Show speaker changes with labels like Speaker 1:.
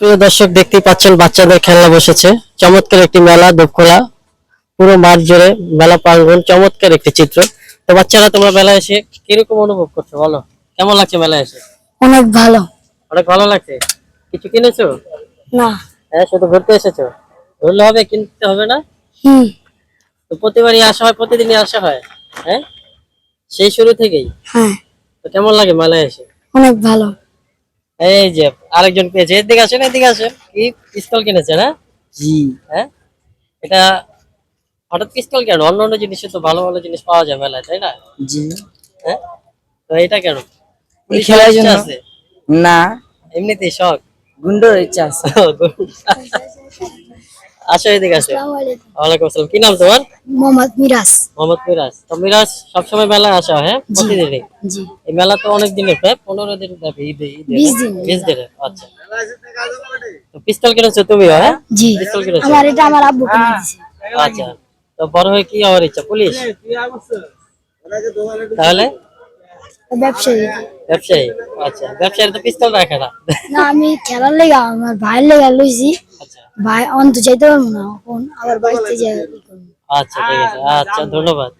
Speaker 1: প্রিয় দর্শক দেখতেই পাচ্ছেন বাচ্চাদের খেলনা বসেছে। চমৎকার একটি মেলা দুপখোলা পুরো মাঠ জুড়ে মেলা প্রাঙ্গণ চমৎকার একটি চিত্র। তো বাচ্চারা তোমরা মেলা এসে কীরকম অনুভব করছ বলো? কেমন লাগছে মেলা এসে?
Speaker 2: অনেক ভালো।
Speaker 1: অনেক ভালো লাগছে? কিছু কিনেছো?
Speaker 2: না।
Speaker 1: হ্যাঁ শুধু ঘুরতে এসেছ? ঘুরলে হবে কিনতে হবে না?
Speaker 2: হুম।
Speaker 1: তো প্রতিবারই আসা হয় প্রতিদিনই আসা হয় হ্যাঁ? সেই শুরু থেকেই?
Speaker 2: হ্যাঁ।
Speaker 1: তো কেমন লাগে মেলায় এসে?
Speaker 2: অনেক ভালো।
Speaker 1: এই যে আরেকজন পেয়েছে। এদিকে আসেন এদিকে আসেন। কি পিস্তল কিনেছে না
Speaker 3: জি।
Speaker 1: হ্যাঁ? এটা হঠাৎ পিস্তল কেন? অন্য অন্য জিনিসে তো ভালো ভালো জিনিস পাওয়া যায় মেলায় তাই না?
Speaker 3: জি।
Speaker 1: হ্যাঁ? তো এটা কেন?
Speaker 3: খেলার জন্য।
Speaker 1: আছে?
Speaker 3: না।
Speaker 1: এমনিতেই শখ?
Speaker 3: গুন্ডোর ইচ্ছা আছে।
Speaker 1: আসো এদিকে আসো। ওয়ালাইকুম আসসালাম। কি নাম তোমার?
Speaker 2: মোহাম্মদ মিরাজ।
Speaker 1: মোহাম্মদ মিরাজ। তো মিরাজ সবসময় মেলায় আসা হ্যাঁ? প্রতিদিনই?
Speaker 2: জি।
Speaker 1: এই মেলা তো অনেক দিনের প্রায় পনেরো দিন ব্যাপী ঈদে ঈদে
Speaker 2: বিশ দিন।
Speaker 1: আচ্ছা। তো পিস্তল কিনেছো তুমিও হ্যাঁ?
Speaker 2: জি।
Speaker 1: পিস্তল কিনেছো?
Speaker 2: আমার এটা আমার আব্বু কিনে দিয়েছে।
Speaker 1: আচ্ছা। তো বড় হয়ে কি হওয়ার ইচ্ছা? পুলিশ? তাহলে?
Speaker 2: ব্যবসায়ী।
Speaker 1: ব্যবসায়ী। আচ্ছা। ব্যবসায়ী তো পিস্তল রাখে না।
Speaker 2: না আমি খেলার লেগা আমার ভাইয়ের লেগা লইছি।
Speaker 1: আচ্ছা।
Speaker 2: ভাই অন্ত যাইতে পারব না এখন আবার বাড়িতে যাই।
Speaker 1: আচ্ছা ঠিক আছে। আচ্ছা ধন্যবাদ।